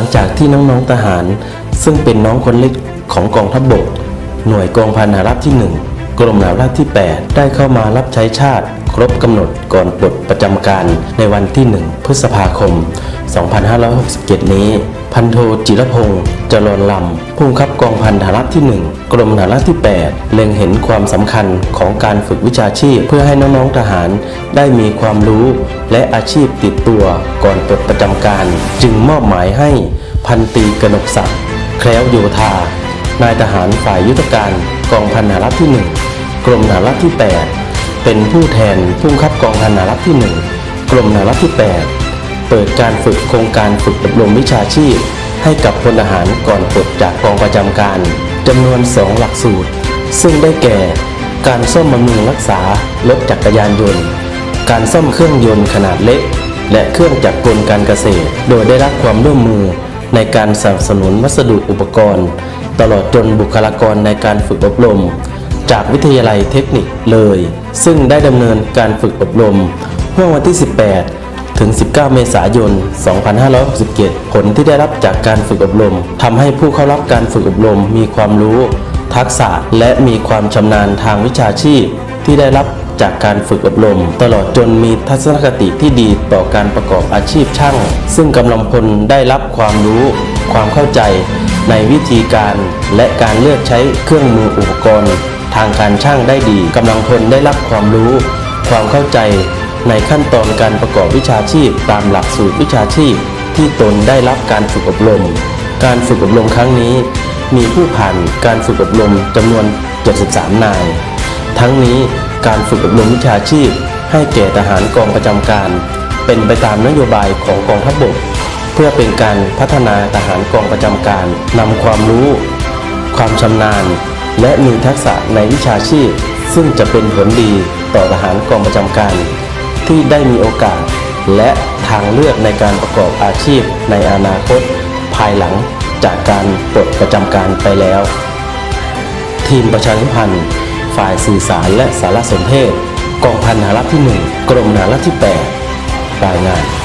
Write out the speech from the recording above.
ลังจากที่น้องๆทหาร ซึ่งเป็นน้องคนเล็กของกองทัพบบก หน่วยกองพันหารับที่ 1 กรมทหารราบที่ 8 ได้เข้ามารับใช้ชาติ ครบกำหนดก่อนปลดประจำการในวันที่ 1 พฤษภาคม 2567 นี้ พันโทจิรพงศ์เจริญลำผู้คับกองพันทหารราบที่ 1 กรมทหารราบที่ 8 เล็งเห็นความสำคัญของการฝึกวิชาชีพ เพื่อให้น้องๆทหารได้มีความรู้ และอาชีพติดตัวก่อนปลดประจำการ จึงมอบหมายให้พันตรีกนกศักดิ์แคล้วโยธานายทหารฝ่ายยุทธการกองพันทหารราบที่ 1 กรมทหารราบที่ 8 เป็นผู้แทนผู้คับกองพันทหารราบที่ 1 กรมทหารราบที่ 8 เปิดการฝึกโครงการฝึกอบรมวิชาชีพ ให้กับพลทหารก่อนปลดจากกองประจำการจำนวน 2 หลักสูตร ซึ่งได้แก่ การซ่อมบำรุงรักษารถจักรยานยนต์ การซ่อมเครื่องยนต์ขนาดเล็ก และเครื่องจักรกลการเกษตร โดยได้รับความร่วมมือในการสนับสนุนวัสดุอุปกรณ์ ตลอดจนบุคลากรในการฝึกอบรม จากวิทยาลัยเทคนิคเลย ซึ่งได้ดำเนินการฝึกอบรมเมื่อวันที่ 18 ถึง 19 เมษายน 2567 ผลที่ได้รับจากการฝึกอบรมทำให้ผู้เข้ารับการฝึกอบรมมีความรู้ ทักษะและมีความชำนาญทางวิชาชีพ ที่ได้รับจากการฝึกอบรม ตลอดจนมีทัศนคติที่ดีต่อการประกอบอาชีพช่าง ซึ่งกำลังพลได้รับความรู้ ความเข้าใจ ในวิธีการ และการเลือกใช้เครื่องมืออุปกรณ์ ทางการช่างได้ดีกำลังพลได้รับความรู้ ความเข้าใจ ในขั้นตอนการประกอบวิชาชีพตามหลักสูตรวิชาชีพ ที่ตนได้รับการฝึกอบรม การฝึกอบรมครั้งนี้ มีผู้ผ่านการฝึกอบรมจำนวน 73 นาย ทั้งนี้การฝึกอบรมวิชาชีพ ให้แก่ทหารกองประจำการ เป็นไปตามนโยบายของกองทัพบกเพื่อเป็นการพัฒนาทหารกองประจำการนำความรู้ ความชำนาญ และมีทักษะในวิชาชีพ ซึ่งจะเป็นผลดีต่อทหารกองประจำการ ที่ได้มีโอกาส และทางเลือกในการประกอบอาชีพในอนาคต ภายหลังจากการปลดประจำการไปแล้ว ทีมประชาสัมพันธ์ ฝ่ายสื่อสารและสารสนเทศ กองพันหารับที่ 1 กรมทหารับที่ 8 รายงาน